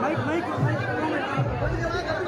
Mike, Mike, Mike.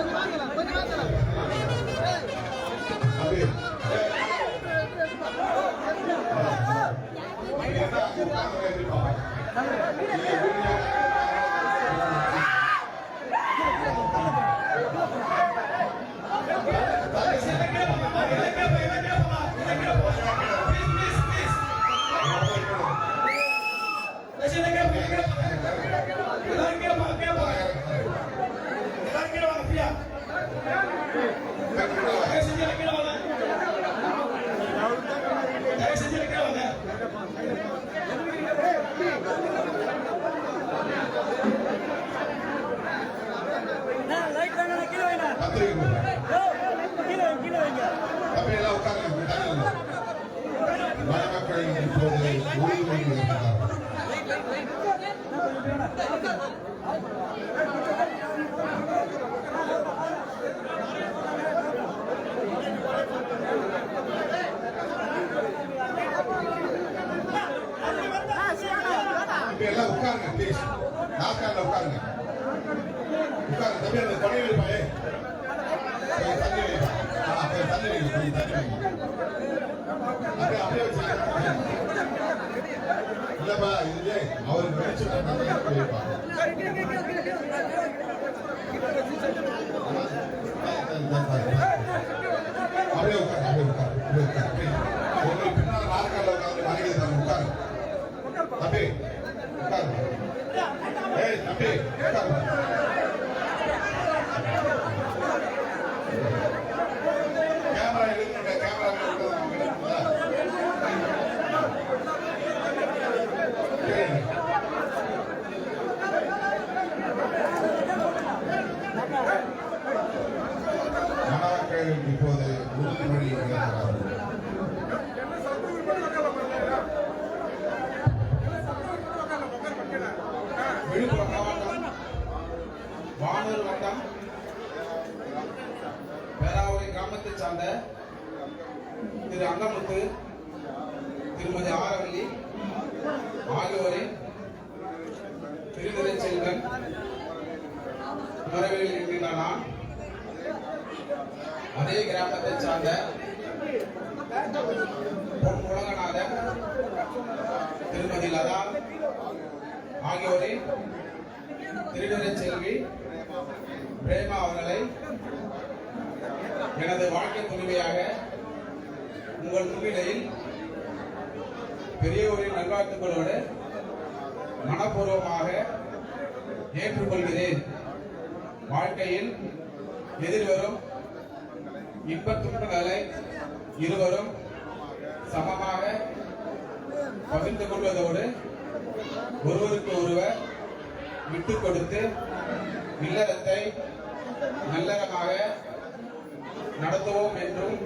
உட்காருங்க please நாற்காலில் உட்காருங்க. உட்காருங்க தம்பி அந்த கொடை வைப்பாயே தண்ணி வைப்பா தண்ணி வைங்க கொஞ்சம் தண்ணி வைங்க அப்படியே அப்படியே இல்லப்பா அவருக்கு பேராவூரை கிராமத்தை சார்ந்த திரு அங்கமுத்து திருமதி ஆரவல்லி ஆகியோரின் திருநிலை செல்வன் உறவில் இருக்கின்ற நான் அதே கிராமத்தை சார்ந்த பொன் உலகநாதன் திருமதி லதா ஆகியோரின் திருநிலை செல்வி பிரேமா அவர்களை எனது வாழ்க்கை துணைவியாக உங்கள் முன்னிலையில் பெரியவரின் நல்வாழ்த்துக்களோடு மனப்பூர்வமாக ஏற்றுக்கொள்கிறேன். வாழ்க்கையில் எதிர்வரும் இன்பத் துன்பங்களை இருவரும் சமமாக பகிர்ந்து கொள்வதோடு ஒருவருக்கு ஒருவர் விட்டுக் கொடுத்து இல்லறத்தை நல்லறமாக நடத்துவோம் என்றும்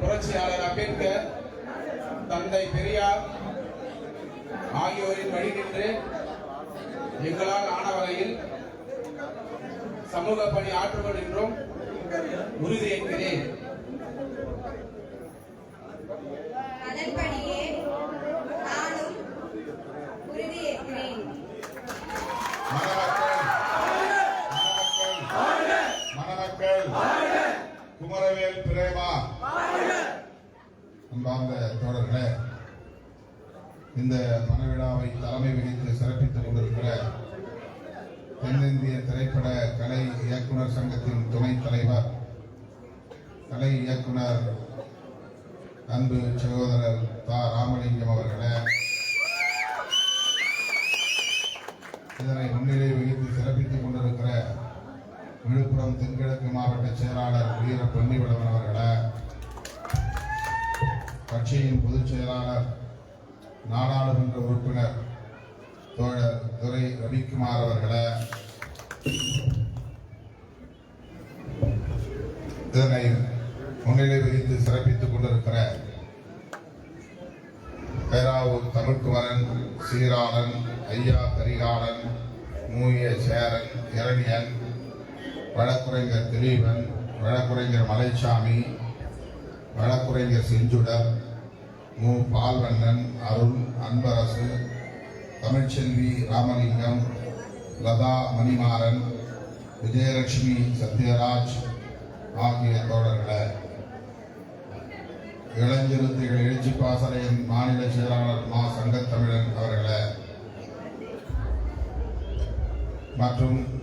புரட்சியாளர் அம்பேத்கர் தந்தை பெரியார் ஆகியோரின் வழி நின்று எங்களால் ஆன வகையில் சமூக பணி ஆற்றுவோம் என்றும் உறுதியேற்கிறேன் அதன்படியே நானும் உறுதியேற்கிறேன் மணமக்கள் மணமக்கள் குமரவேல் அன்பார்ந்த தோழர்களே இந்த மனவிழாவை தலைமை வகித்து சிறப்பித்துக் கொண்டிருக்கிற தென்னிந்திய திரைப்பட கலை இயக்குனர் சங்கத்தின் துணைத் தலைவர் கலை இயக்குனர் அன்பு சகோதரர் தா ராமலிங்கம் அவர்களே இதனை முன்னிலை வகித்து சிறப்பித்துக் கொண்டிருக்கிற விழுப்புரம் தென்கிழக்கு மாவட்ட செயலாளர் வீர பொன்னிவளவன் அவர்களே கட்சியின் பொதுச் செயலாளர் நாடாளுமன்ற உறுப்பினர் தோழர் துரை ரவிக்குமார் அவர்களே இதனை முன்னிலை வகித்து சிறப்பித்துக் கொண்டிருக்கிற பேராவூர் தமிழ்குமரன் சீராளன் ஐயா கரிகாலன் மூய சேரன் இரணியன் வழக்குரைஞர் திலீபன் வழக்குரைஞர் மலைச்சாமி வழக்குரைஞர் செஞ்சுடர் மு. பால்வண்ணன் அருள் அன்பரசு தமிழ்ச்செல்வி ராமலிங்கம் லதா மணிமாறன் விஜயலட்சுமி சத்யராஜ் ஆகிய தோழர்களே. இளஞ்சிறுத்தைகள் எழுச்சி பாசறையின் மாநில செயலாளர் மா. சங்கத்தமிழன் அவர்களே. மற்றும்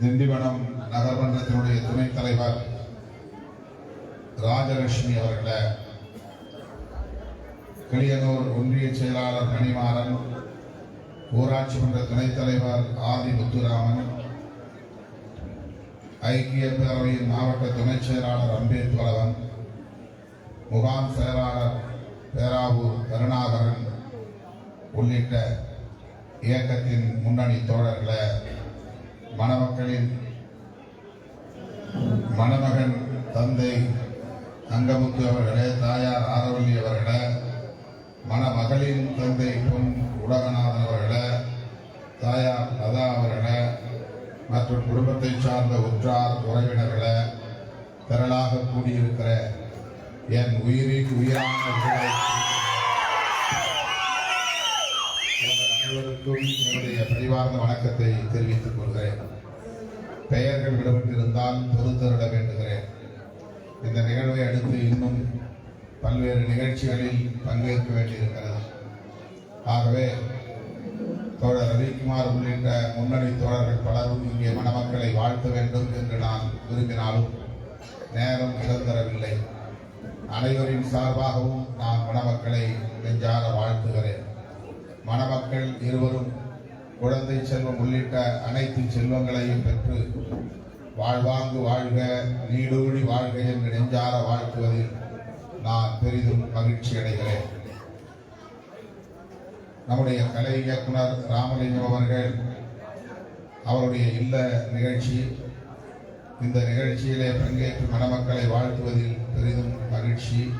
திண்டிவனம் நகர்மன்றத்தினுடைய துணைத் தலைவர் ராஜலட்சுமி அவர்கள கிளியனூர் ஒன்றிய செயலாளர் மணிமாறன் ஊராட்சி மன்ற துணைத் தலைவர் ஆதி முத்துராமன் ஐக்கிய பேரவையின் மாவட்ட துணைச் செயலாளர் அம்பேத்வரவன் முகாம் செயலாளர் பேராவூர் கருணாகரன் உள்ளிட்ட இயக்கத்தின் முன்னணி தோழர்களை மணமக்களின் மணமகன் தந்தை அங்கமுத்து அவர்களே தாயார் ஆரவல்லி அவர்களே மணமகளின் தந்தை பொன் உலகநாதன் அவர்களே தாயார் லதா அவர்களே மற்றும் குடும்பத்தை சார்ந்த உற்றார் உறவினர்களே திரளாக கூடியிருக்கிற என் உயிரின் உயிரான அனைவருக்கும் என்னுடைய பரிவார்ந்த வணக்கத்தை தெரிவித்துக் கொள்கிறேன். பெயர்கள் விடப்பட்டிருந்தால் பொறுத்தருட வேண்டுகிறேன். இந்த நிகழ்வை அடுத்து இன்னும் பல்வேறு நிகழ்ச்சிகளில் பங்கேற்க வேண்டியிருக்கிறது. ஆகவே தோழர் ரவிக்குமார் உள்ளிட்ட முன்னணி தோழர்கள் பலரும் இங்கே மணமக்களை வாழ்த்த வேண்டும் என்று நான் விரும்பினாலும் நேரம் இழந்தரவில்லை அனைவரின் சார்பாகவும் நான் மணமக்களை நெஞ்சார வாழ்த்துகிறேன். மணமக்கள் இருவரும் குழந்தை செல்வம் உள்ளிட்ட அனைத்து செல்வங்களையும் பெற்று வாழ்வாங்கு வாழ்க நீடூழி வாழ்க என்று நெஞ்சார வாழ்த்துவதில் நான் பெரிதும் மகிழ்ச்சி அடைகிறேன். நம்முடைய கலை இயக்குனர் ராமலிங்கம் அவர்கள் அவருடைய இல்ல நிகழ்ச்சி இந்த நிகழ்ச்சியிலே பங்கேற்று மணமக்களை வாழ்த்துவதில் பெரிதும் மகிழ்ச்சி.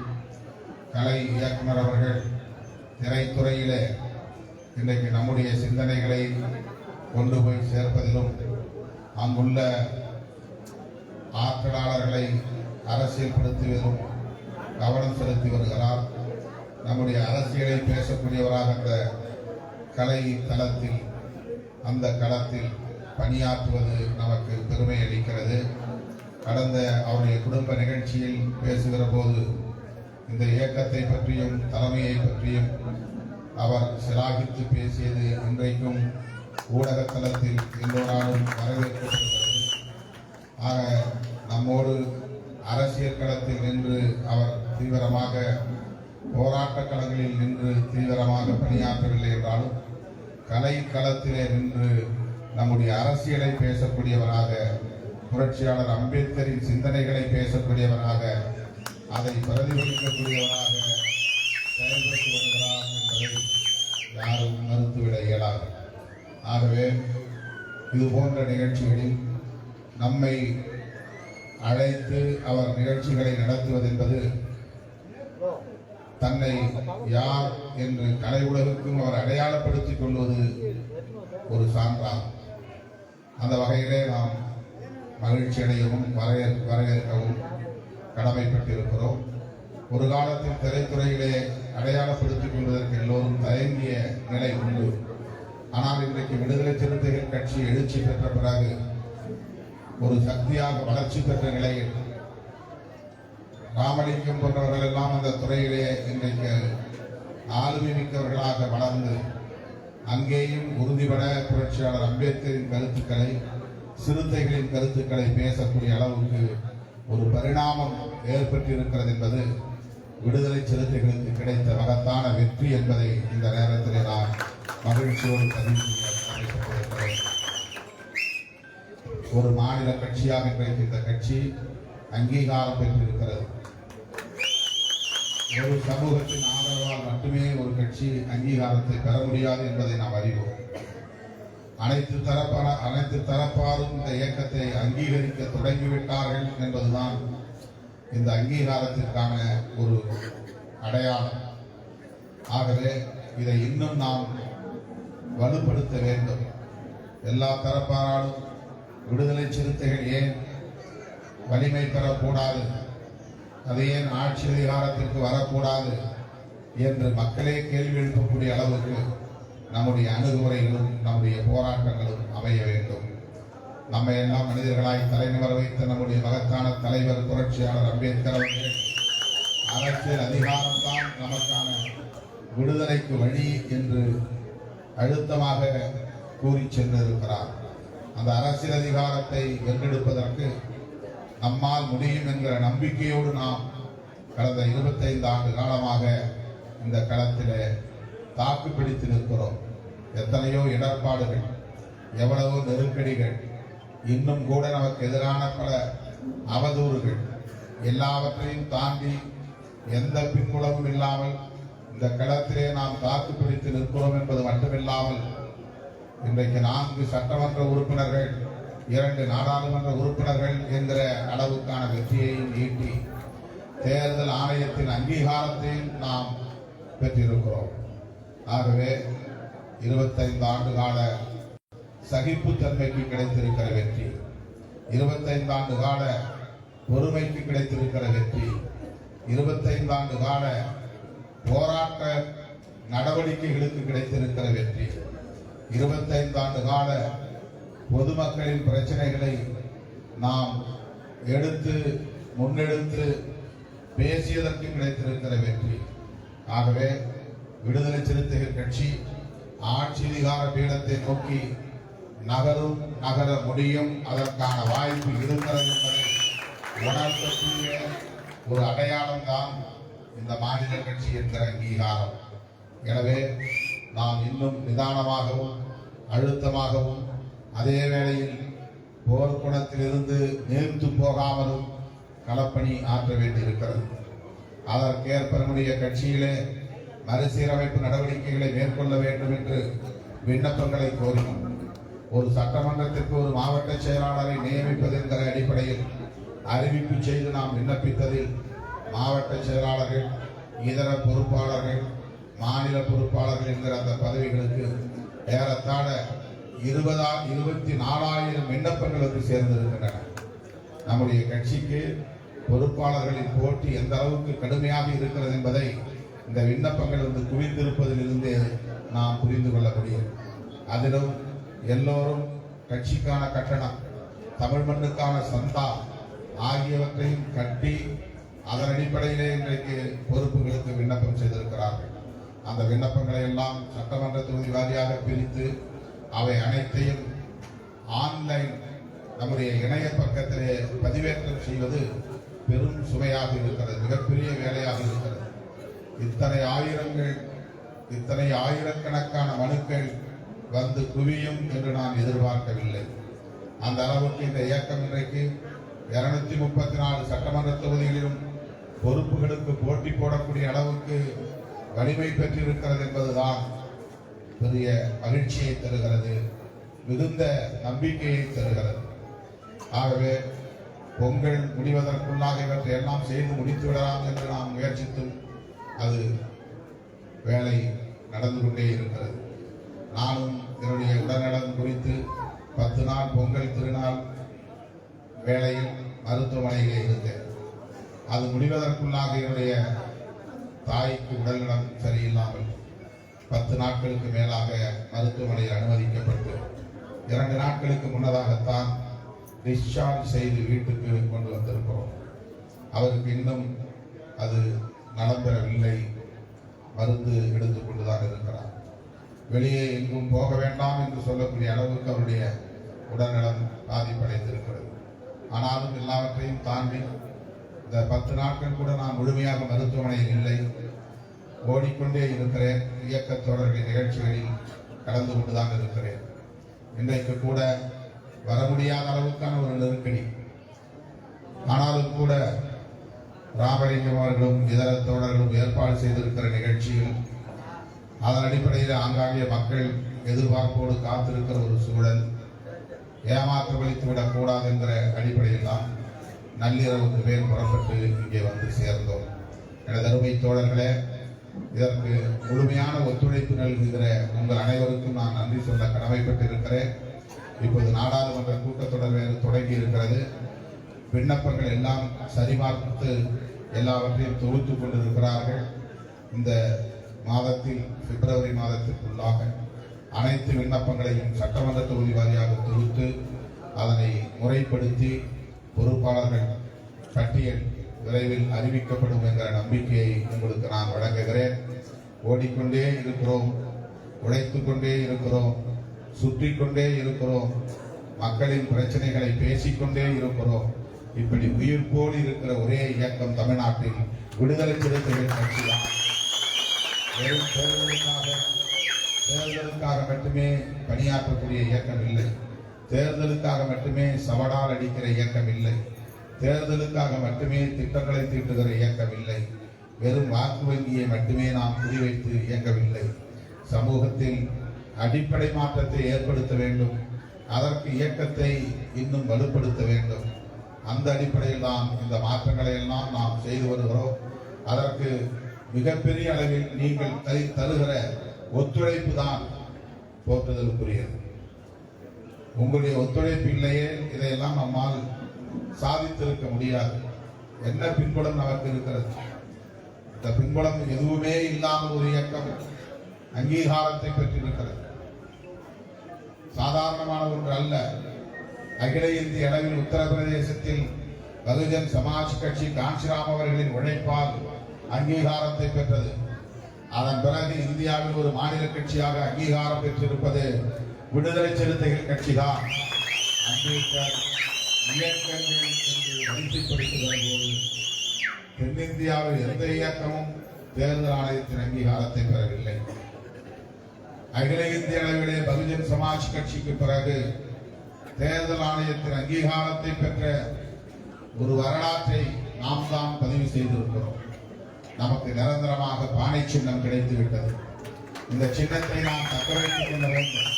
கலை இயக்குனர் அவர்கள் திரைத்துறையிலே இன்றைக்கு நம்முடைய சிந்தனைகளை கொண்டு போய் சேர்ப்பதிலும் அங்குள்ள ஆற்றலாளர்களை அரசியல்படுத்துவதிலும் கவனம் செலுத்தி வருகிறார். நம்முடைய அரசியலை பேசக்கூடியவராக அந்த கலை தளத்தில் அந்த களத்தில் பணியாற்றுவது நமக்கு பெருமை அளிக்கிறது. கடந்த அவருடைய குடும்ப நிகழ்ச்சியில் பேசுகிற போது இந்த இயக்கத்தை பற்றியும் தலைமையை பற்றியும் அவர் சிலாகித்து பேசியது இன்றைக்கும் ஊடகத்தளத்தில் எல்லோராலும் வரவேற்கப்படுகிறது. ஆக நம்மோடு அரசியல் களத்தில் நின்று அவர் தீவிரமாக போராட்ட களங்களில் நின்று தீவிரமாக பணியாற்றவில்லை என்றாலும் கலை களத்திலே நின்று நம்முடைய அரசியலை பேசக்கூடியவராக புரட்சியாளர் அம்பேத்கரின் சிந்தனைகளை பேசக்கூடியவராக அதை பிரதிபலிக்கக்கூடியவராக செயல்பட்டு வருகிறார் என்பதை யாரும் மறுத்துவிட இயலாது ஆகவே இது போன்ற நிகழ்ச்சிகளில் நம்மை அழைத்து அவர் நிகழ்ச்சிகளை நடத்துவது என்பது தன்னை யார் என்று கலை உலகுக்கும் அவர் அடையாளப்படுத்திக் கொள்வது ஒரு சான்றாகும். அந்த வகையிலே நாம் மகிழ்ச்சி அடையவும் வரைய வரவேற்கவும் கடமைப்பட்டிருக்கிறோம். ஒரு காலத்தில் திரைத்துறையிலே அடையாளப்படுத்திக் கொள்வதற்கு எல்லோரும் தயங்கிய நிலை உண்டு. ஆனால் இன்றைக்கு விடுதலை சிறுத்தைகள் கட்சி எழுச்சி பெற்ற பிறகு ஒரு சக்தியாக வளர்ச்சி பெற்ற நிலையில் ராமலிங்கம் போன்றவர்கள் எல்லாம் அந்த துறையிலே இன்றைக்கு ஆளுமை மிக்கவர்களாக வளர்ந்து அங்கேயும் உறுதிபட புரட்சியாளர் அம்பேத்கரின் கருத்துக்களை சிறுத்தைகளின் கருத்துக்களை பேசக்கூடிய அளவுக்கு ஒரு பரிணாமம் ஏற்பட்டிருக்கிறது என்பது விடுதலை சிறுத்தைகளுக்கு கிடைத்த மகத்தான வெற்றி என்பதை இந்த நேரத்தில் நான் மகிழ்ச்சியோடு பதிவு ஒரு மாநில கட்சியாக இன்றைக்கு இந்த கட்சி அங்கீகாரம் பெற்றிருக்கிறது. ஒரு சமூகத்தின் ஆதரவால் மட்டுமே ஒரு கட்சி அங்கீகாரத்தை பெற முடியாது என்பதை நாம் அறிவோம். அனைத்து தரப்பான அனைத்து தரப்பாரும் இந்த இயக்கத்தை அங்கீகரிக்க தொடங்கிவிட்டார்கள் என்பதுதான் இந்த அங்கீகாரத்திற்கான ஒரு அடையாளம். ஆகவே இதை இன்னும் நாம் வலுப்படுத்த வேண்டும். எல்லா தரப்பாராலும் விடுதலை சிறுத்தைகள் ஏன் வலிமை பெறக்கூடாது? அது ஏன் ஆட்சி அதிகாரத்திற்கு வரக்கூடாது என்று மக்களே கேள்வி எழுப்பக்கூடிய அளவுக்கு நம்முடைய அணுகுமுறைகளும் நம்முடைய போராட்டங்களும் அமைய வேண்டும். நம்மை எல்லாம் மனிதர்களாய் தலைநகர வைத்த நம்முடைய மகத்தான தலைவர் புரட்சியாளர் அம்பேத்கர் அவர்கள் அரசியல் அதிகாரம்தான் நமக்கான விடுதலைக்கு வழி என்று அழுத்தமாக கூறி சென்றிருக்கிறார். அந்த அரசியல் அதிகாரத்தை வென்றெடுப்பதற்கு நம்மால் முடியும் என்கிற நம்பிக்கையோடு நாம் கடந்த இருபத்தைந்து ஆண்டு காலமாக இந்த களத்திலே தாக்கு பிடித்து நிற்கிறோம் எத்தனையோ இடர்பாடுகள் எவ்வளவோ நெருக்கடிகள் இன்னும் கூட நமக்கு எதிரான பல அவதூறுகள். எல்லாவற்றையும் தாண்டி எந்த பின்புலமும் இல்லாமல் இந்த களத்திலே நாம் தாக்கு பிடித்து நிற்கிறோம் என்பது மட்டுமில்லாமல் இன்றைக்கு நான்கு சட்டமன்ற உறுப்பினர்கள் இரண்டு நாடாளுமன்ற உறுப்பினர்கள் என்கிற அளவுக்கான வெற்றியையும் ஈட்டி தேர்தல் ஆணையத்தின் அங்கீகாரத்தையும் நாம் பெற்றிருக்கிறோம். ஆகவே இருபத்தைந்து ஆண்டு கால சகிப்புத்தன்மைக்கு கிடைத்திருக்கிற வெற்றி. இருபத்தைந்து ஆண்டு கால பொறுமைக்கு கிடைத்திருக்கிற வெற்றி. இருபத்தைந்து ஆண்டு கால போராட்ட நடவடிக்கைகளுக்கு கிடைத்திருக்கிற வெற்றி. இருபத்தைந்து ஆண்டு கால பொதுமக்களின் பிரச்சனைகளை நாம் எடுத்து முன்னெடுத்து பேசியதற்கு கிடைத்திருக்கிற வெற்றி. ஆகவே விடுதலை சிறுத்தைகள் கட்சி ஆட்சி அதிகார பீடத்தை நோக்கி நகரும் நகர முடியும். அதற்கான வாய்ப்பு இருக்கிறது என்பதை உணர்த்தக்கூடிய ஒரு அடையாளம் தான் இந்த மாநில கட்சி என்கிற அங்கீகாரம். எனவே நாம் இன்னும் நிதானமாகவும் அழுத்தமாகவும் அதே வேளையில் போர்க்குணத்திலிருந்து நீர்த்து போகாமலும் களப்பணி ஆற்ற வேண்டியிருக்கிறது. அதற்கேற்ப நம்முடைய கட்சியிலே மறுசீரமைப்பு நடவடிக்கைகளை மேற்கொள்ள வேண்டும் என்று விண்ணப்பங்களை கோரினோம். ஒரு சட்டமன்றத்திற்கு ஒரு மாவட்ட செயலாளரை நியமிப்பது என்கிற அடிப்படையில் அறிவிப்பு செய்து நாம் விண்ணப்பித்ததில் மாவட்ட செயலாளர்கள் இதர பொறுப்பாளர்கள் மாநில பொறுப்பாளர்கள் என்கிற அந்த பதவிகளுக்கு ஏறத்தாழ இருபதா இருபத்தி நாலாயிரம் விண்ணப்பங்களுக்கு சேர்ந்திருக்கின்றன. நம்முடைய கட்சிக்கு பொறுப்பாளர்களின் போட்டி எந்த அளவுக்கு கடுமையாக இருக்கிறது என்பதை இந்த விண்ணப்பங்கள் வந்து குவிந்திருப்பதிலிருந்து நாம் புரிந்து கொள்ள முடியும் அதிலும் எல்லோரும் கட்சிக்கான கட்டணம் தமிழ் மண்ணுக்கான சந்தா ஆகியவற்றையும் கட்டி அதன் அடிப்படையிலே இன்றைக்கு பொறுப்புகளுக்கு விண்ணப்பம் செய்திருக்கிறார்கள். அந்த விண்ணப்பங்களை எல்லாம் சட்டமன்ற தொகுதி வாரியாக பிரித்து அவை அனைத்தையும் ஆன்லைன் நம்முடைய இணைய பக்கத்திலே பதிவேற்றம் செய்வது பெரும் சுவையாக இருக்கிறது மிகப்பெரிய வேலையாக இருக்கிறது. இத்தனை ஆயிரங்கள் இத்தனை ஆயிரக்கணக்கான மனுக்கள் வந்து குவியும் என்று நான் எதிர்பார்க்கவில்லை. அந்த அளவுக்கு இந்த இயக்கம் இன்றைக்கு இருநூத்தி முப்பத்தி நாலு சட்டமன்ற தொகுதிகளிலும் பொறுப்புகளுக்கு போட்டி போடக்கூடிய அளவுக்கு வலிமை பெற்றிருக்கிறது என்பதுதான் பெரிய மகிழ்ச்சியை தருகிறது மிகுந்த நம்பிக்கையை தருகிறது. ஆகவே பொங்கல் முடிவதற்குள்ளாக இவற்றை எல்லாம் செய்து முடித்து விடலாம் என்று நாம் முயற்சித்தும் அது வேலை நடந்து கொண்டே இருக்கிறது. நானும் என்னுடைய உடல்நலம் குறித்து பத்து நாள் பொங்கல் திருநாள் வேளையில் மருத்துவமனையிலே இருந்தேன். அது முடிவதற்குள்ளாக என்னுடைய தாய்க்கு உடல்நலம் சரியில்லாமல் பத்து நாட்களுக்கு மேலாக மருத்துவமனையில் அனுமதிக்கப்பட்டு இரண்டு நாட்களுக்கு முன்னதாகத்தான் டிஸ்சார்ஜ் செய்து வீட்டுக்கு கொண்டு வந்திருக்கிறோம். அவருக்கு இன்னும் அது நலம் பெறவில்லை மருந்து எடுத்துக்கொண்டுதான் இருக்கிறார். வெளியே எங்கும் போக வேண்டாம் என்று சொல்லக்கூடிய அளவுக்கு அவருடைய உடல்நலம் பாதிப்படைந்திருக்கிறது. ஆனாலும் எல்லாவற்றையும் தாண்டி இந்த பத்து நாட்கள் கூட நான் முழுமையாக மருத்துவமனையில் இல்லை. ஓடிக்கொண்டே இருக்கிறேன். இயக்க தொடர்பு நிகழ்ச்சிகளில் கலந்து கொண்டுதான் இருக்கிறேன். இன்றைக்கு கூட வர முடியாத அளவுக்கான ஒரு நெருக்கடி. ஆனாலும் கூட ராமலிங்கம் அவர்களும் இதர தோழர்களும் ஏற்பாடு செய்திருக்கிற நிகழ்ச்சியில் அதன் அடிப்படையில் ஆங்காங்கே மக்கள் எதிர்பார்ப்போடு காத்திருக்கிற ஒரு சூழல் ஏமாற்றமளித்து விடக்கூடாது என்கிற அடிப்படையில் தான் நள்ளிரவுக்கு மேல் புறப்பட்டு இங்கே வந்து சேர்ந்தோம். எனது அருமை தோழர்களே இதற்கு முழுமையான ஒத்துழைப்பு நல்குகிற உங்கள் அனைவருக்கும் நான் நன்றி சொல்ல கடமைப்பட்டிருக்கிறேன். இப்போது நாடாளுமன்ற கூட்டத்தொடர் வேறு தொடங்கி இருக்கிறது. விண்ணப்பங்கள் எல்லாம் சரிபார்த்து எல்லாவற்றையும் தொகுத்து கொண்டிருக்கிறார்கள். இந்த மாதத்தில் பிப்ரவரி மாதத்திற்குள்ளாக அனைத்து விண்ணப்பங்களையும் சட்டமன்ற தொகுதி வாரியாக தொகுத்து அதனை முறைப்படுத்தி பொறுப்பாளர்கள் பட்டியல் விரைவில் அறிவிக்கப்படும் என்கிற நம்பிக்கையை உங்களுக்கு நான் வழங்குகிறேன். ஓடிக்கொண்டே இருக்கிறோம் உழைத்து கொண்டே இருக்கிறோம் சுற்றி கொண்டே இருக்கிறோம் மக்களின் பிரச்சனைகளை பேசிக்கொண்டே இருக்கிறோம். இப்படி உயிர்ப்போடு இருக்கிற ஒரே இயக்கம் தமிழ்நாட்டில் விடுதலை சிறுத்தைகள் கட்சிதான் வெறும் தேர்தலுக்காக தேர்தலுக்காக மட்டுமே பணியாற்றக்கூடிய இயக்கம் இல்லை. தேர்தலுக்காக மட்டுமே சவடால் அடிக்கிற இயக்கம் இல்லை. தேர்தலுக்காக மட்டுமே திட்டங்களை தீட்டுகிற இயக்கம் இல்லை. வெறும் வாக்கு வங்கியை மட்டுமே நாம் குறிவைத்து இயங்கவில்லை சமூகத்தில் அடிப்படை மாற்றத்தை ஏற்படுத்த வேண்டும். அதற்கு இயக்கத்தை இன்னும் வலுப்படுத்த வேண்டும். அந்த அடிப்படையில் தான் இந்த மாற்றங்களை எல்லாம் நாம் செய்து வருகிறோம். அதற்கு மிகப்பெரிய அளவில் நீங்கள் தரு- தருகிற ஒத்துழைப்பு தான் போற்றுதலுக்குரியது. உங்களுடைய ஒத்துழைப்பு இல்லையே இதையெல்லாம் நம்மால் சாதித்திருக்க முடியாது. என்ன பின்புலம் நமக்கு இருக்கிறது? இந்த பின்புலம் எதுவுமே இல்லாமல் ஒரு இயக்கம் அங்கீகாரத்தை பெற்றிருக்கிறது. சாதாரணமான ஒன்று அல்ல. அகில இந்திய அளவில் உத்தரப்பிரதேசத்தில் பகுஜன் சமாஜ் கட்சி காஞ்சிராம் அவர்களின் உழைப்பால் அங்கீகாரத்தை பெற்றது. அதன் பிறகு இந்தியாவில் ஒரு மாநில கட்சியாக அங்கீகாரம் பெற்றிருப்பது விடுதலை சிறுத்தைகள் கட்சிதான். அம்பேத்கர் இயக்கங்கள் என்று வரிசைப்படுத்துகிற போது தென்னிந்தியாவில் எந்த இயக்கமும் தேர்தல் ஆணையத்தின் அங்கீகாரத்தை பெறவில்லை. அகில இந்திய அளவிலே பகுஜன் சமாஜ் கட்சிக்கு பிறகு தேர்தல் ஆணையத்தின் அங்கீகாரத்தை பெற்ற ஒரு வரலாற்றை நாம் தான் பதிவு செய்திருக்கிறோம். நமக்கு நிரந்தரமாக பானை சின்னம் கிடைத்து விட்டது இந்த சின்னத்தை நாம் தக்க வைத்துக் கொள்ள வேண்டும்.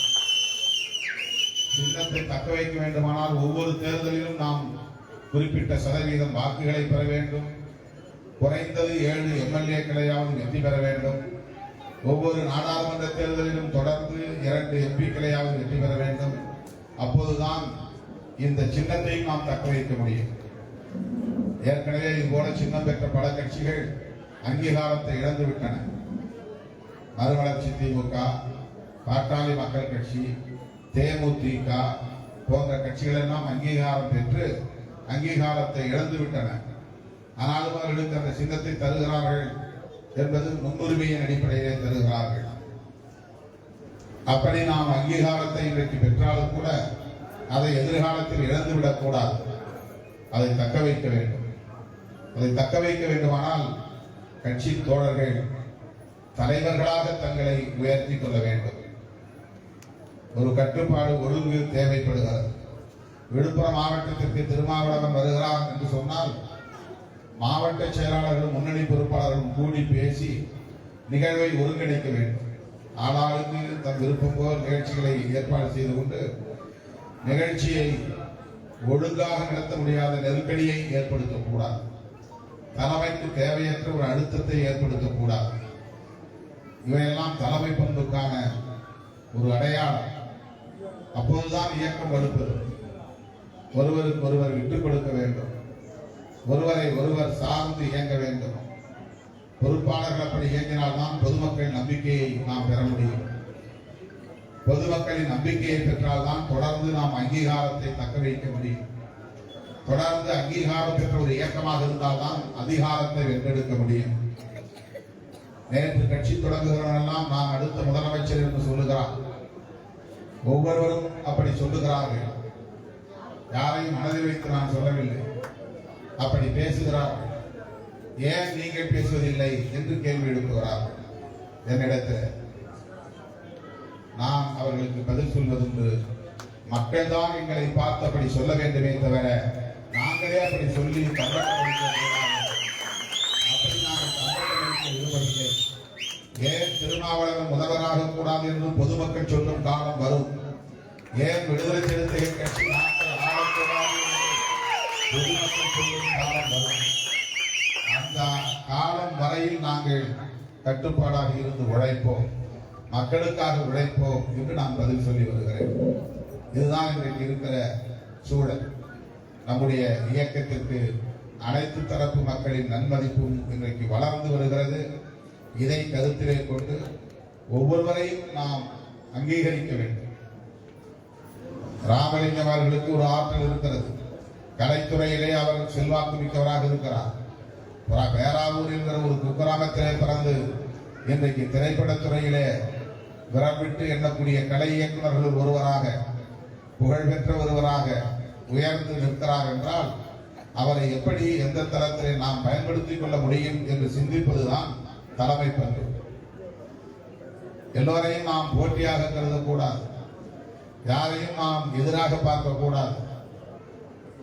சின்னத்தை தக்க வைக்க வேண்டுமானால் ஒவ்வொரு தேர்தலிலும் நாம் குறிப்பிட்ட சதவீதம் வாக்குகளை பெற வேண்டும். குறைந்தது ஏழு எம்எல்ஏக்களையாவது வெற்றி பெற வேண்டும். ஒவ்வொரு நாடாளுமன்ற தேர்தலிலும் தொடர்ந்து இரண்டு எம்பிக்களையாவது வெற்றி பெற வேண்டும். அப்போதுதான் இந்த சின்னத்தையும் நாம் தக்க வைக்க முடியும். ஏற்கனவே இதுபோல சின்னம் பெற்ற பல கட்சிகள் அங்கீகாரத்தை இழந்துவிட்டன. மறுமலர்ச்சி திமுக பாட்டாளி மக்கள் கட்சி தேமுதிக போன்ற கட்சிகள் எல்லாம் அங்கீகாரம் பெற்று அங்கீகாரத்தை இழந்துவிட்டன. ஆனாலும் அவர்களுக்கு அந்த சின்னத்தை தருகிறார்கள் என்பது முன்னுரிமையின் அடிப்படையிலே தருகிறார்கள். அப்படி நாம் அங்கீகாரத்தை இன்றைக்கு பெற்றாலும் கூட அதை எதிர்காலத்தில் இழந்துவிடக் கூடாது அதை தக்க வைக்க வேண்டும். அதை தக்க வைக்க வேண்டுமானால் கட்சி தோழர்கள் தலைவர்களாக தங்களை உயர்த்தி கொள்ள வேண்டும். ஒரு கட்டுப்பாடு ஒழுங்கு தேவைப்படுகிறது. விழுப்புரம் மாவட்டத்திற்கு திருமாவளவன் வருகிறார் என்று சொன்னால் மாவட்ட செயலாளர்களும் முன்னணி பொறுப்பாளர்களும் கூடி பேசி நிகழ்வை ஒருங்கிணைக்க வேண்டும். ஆளாளுக்கு தம் விருப்பம் போல் நிகழ்ச்சிகளை ஏற்பாடு செய்து கொண்டு நிகழ்ச்சியை ஒழுங்காக நடத்த முடியாத நெருக்கடியை ஏற்படுத்தக்கூடாது. தலைமைக்கு தேவையற்ற ஒரு அழுத்தத்தை ஏற்படுத்தக்கூடாது. இவையெல்லாம் தலைமை பண்புக்கான ஒரு அடையாளம். அப்போதுதான் இயக்கம் வலுப்பது ஒருவருக்கு ஒருவர் விட்டுக் கொடுக்க வேண்டும். ஒருவரை ஒருவர் சார்ந்து இயங்க வேண்டும். பொறுப்பாளர்கள் அப்படி இயங்கினால்தான் பொதுமக்கள் நம்பிக்கையை நாம் பெற முடியும். பொதுமக்களின் நம்பிக்கையை பெற்றால்தான் தொடர்ந்து நாம் அங்கீகாரத்தை தக்க வைக்க முடியும். தொடர்ந்து அங்கீகாரம் பெற்ற ஒரு இயக்கமாக இருந்தால்தான் அதிகாரத்தை வென்றெடுக்க முடியும். நேற்று கட்சி தொடங்குகிறவனெல்லாம் நான் அடுத்த முதலமைச்சர் என்று சொல்லுகிறான் ஒவ்வொருவரும் அப்படி சொல்லுகிறார்கள். யாரையும் மனதில் வைத்து நான் சொல்லவில்லை. அப்படி பேசுகிறார்கள் ஏன் நீங்கள் பேசுவதில்லை என்று கேள்வி எழுப்புகிறார். என்னிடத்தில் நான் அவர்களுக்கு பதில் சொல்வதுண்டு. மக்கள் தான் எங்களை பார்த்து அப்படி சொல்ல வேண்டுமே தவிர நாங்களே அப்படி சொல்லி அப்படி நாங்கள் ஏன் திருமாவளவன் முதல்வராக கூடாது என்று பொதுமக்கள் சொல்லும் காலம் வரும் ஏன் விடுதலை சிறுத்தைகள் கட்சி நாட்கள் ஆளக்கூடாது பொதுமக்கள் சொல்லும் காலம் வரும் அந்த காலம் வரையில் நாங்கள் கட்டுப்பாடாக இருந்து உழைப்போம் மக்களுக்காக உழைப்போம் என்று நான் பதில் சொல்லி வருகிறேன் இதுதான் இன்றைக்கு இருக்கிற சூழல் நம்முடைய இயக்கத்திற்கு அனைத்து தரப்பு மக்களின் நன்மதிப்பும் இன்றைக்கு வளர்ந்து வருகிறது. இதை கருத்திலே கொண்டு ஒவ்வொருவரையும் நாம் அங்கீகரிக்க வேண்டும். ராமலிங்கம் அவர்களுக்கு ஒரு ஆற்றல் இருக்கிறது. கலைத்துறையிலே அவர் செல்வாக்கு மிக்கவராக இருக்கிறார். பேராவூர் என்கிற ஒரு குக்கிராமத்திலே பிறந்து இன்றைக்கு திரைப்படத்துறையிலே விரம்பிட்டு எண்ணக்கூடிய கலை இயக்குநர்கள் ஒருவராக புகழ்பெற்ற ஒருவராக உயர்ந்து நிற்கிறார் என்றால் அவரை எப்படி எந்த தரத்திலே நாம் பயன்படுத்திக் கொள்ள முடியும் என்று சிந்திப்பதுதான் தலைமை பண்பு. எல்லோரையும் நாம் போட்டியாக கருதக்கூடாது. யாரையும் நாம் எதிராக பார்க்கக்கூடாது.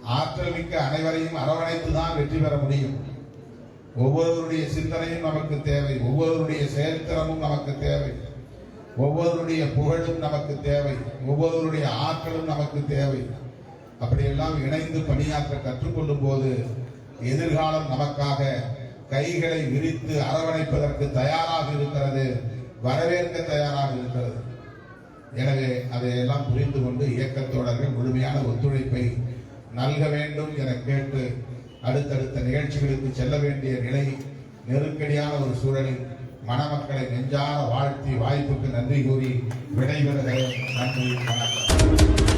ஆற்றல் மிக்க அனைவரையும் அரவணைத்து தான் வெற்றி பெற முடியும். ஒவ்வொருவருடைய சிந்தனையும் நமக்கு தேவை. ஒவ்வொருவருடைய செயல்திறமும் நமக்கு தேவை. ஒவ்வொருவருடைய புகழும் நமக்கு தேவை. ஒவ்வொருவருடைய ஆற்றலும் நமக்கு தேவை. அப்படியெல்லாம் இணைந்து பணியாற்ற கற்றுக்கொள்ளும் போது எதிர்காலம் நமக்காக கைகளை விரித்து அரவணைப்பதற்கு தயாராக இருக்கிறது வரவேற்க தயாராக இருக்கிறது. எனவே அதையெல்லாம் புரிந்து கொண்டு இயக்கத்தோடர்கள் முழுமையான ஒத்துழைப்பை நல்க வேண்டும் என கேட்டு அடுத்தடுத்த நிகழ்ச்சிகளுக்கு செல்ல வேண்டிய நிலை நெருக்கடியான ஒரு சூழலில் மணமக்களை நெஞ்சார வாழ்த்தி வாய்ப்புக்கு நன்றி கூறி விடைபெறுகிறேன். நன்றி வணக்கம்.